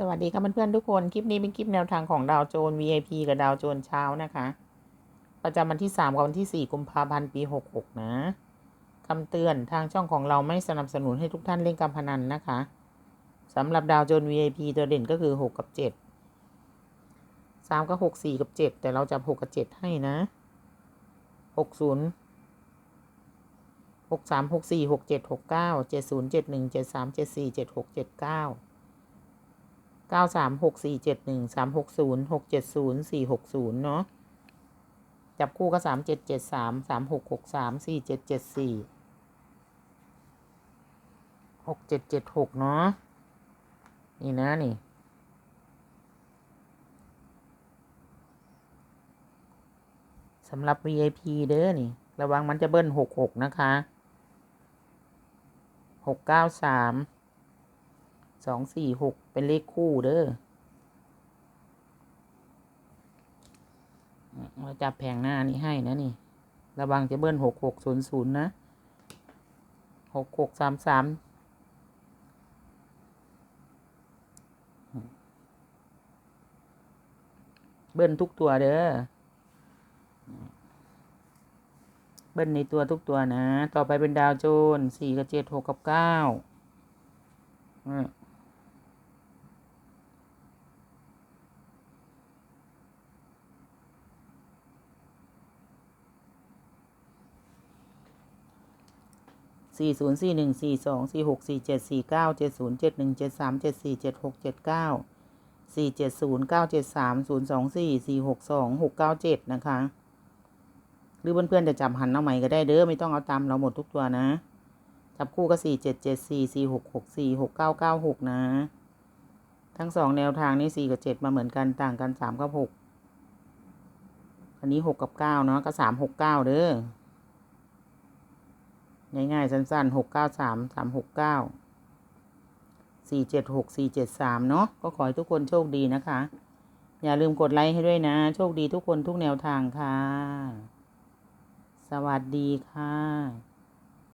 สวัสดีค่ะเพื่อนๆทุกคน คลิปนี้เป็นคลิปแนวทางของดาวโจน VIP กับดาวโจนเช้านะคะ ประจำวันที่3กับวันที่ 4 กุมภาพันธ์ปี 66 นะคำเตือนทางช่องของเราไม่สนับสนุนให้ทุกท่านเล่นการพนันนะคะสำหรับดาวโจน VIP ตัวเด่นก็คือ 6 กับ 7 3 กับ 6 4 กับ 7 แต่เราจับ 6 กับ 7 ให้นะ 60 6 3 6 4 6 7 6 9 7 0 เก้าสามหกสี่เจ็ดหนึ่งสามหกศูนย์หกเจ็ดศูนย์สี่หกศูนย์เนาะจับคู่ก็สามเจ็ดเจ็ดสามสามหกหกสามสี่เจ็ดเจ็ดสี่หกเจ็ดเจ็ดหกเนาะนี่นะนี่สำหรับ VIP เด้อนี่ ระวังมันจะเบิ้ลหกหกนะคะหกเก้าสาม สองสี่หกเป็นเลขคู่เด้อเราจับแผงหน้านี้ให้นะนี่ ระวังจะเบิ้ลหกหกศูนย์ศูนย์นะหกหกสามสามเบิ้ลทุกตัวเด้อ เบิ้ลในตัวทุกตัวนะ ต่อไปเป็นดาวโจนสี่กับเจ็ดหกกับเก้าอืม สี่ศูนย์สี่หนึ่งสี่สองสี่หกสี่เจ็ดสี่เก้าเจ็ดศูนย์เจ็ดหนึ่งเจ็ดสามเจ็ดสี่เจ็ดหกเจ็ดเก้าสี่เจ็ดศูนย์เก้าเจ็ดสามศูนย์สองสี่สี่หกสองหกเก้าเจ็ดนะคะ หรือเพื่อนๆจะจับหันเอาใหม่ก็ได้เด้อไม่ต้องเอาตามเราหมดทุกตัวนะ จับคู่ก็สี่เจ็ดเจ็ดสี่สี่หกหกสี่หกเก้าเก้าหกนะ ทั้งสองแนวทางนี้สี่กับเจ็ดมาเหมือนกันต่างกันสามกับหกอันนี้หกกับเก้าเนาะก็สามหกเก้าเด้อ ง่ายๆ สั้นๆหกเก้าสามสามหกเก้าสี่เจ็ดหกสี่เจ็ดสามเนาะก็ขอให้ทุกคนโชคดีนะคะ อย่าลืมกดไลค์ให้ด้วยนะ โชคดีทุกคนทุกแนวทางค่ะ สวัสดีค่ะ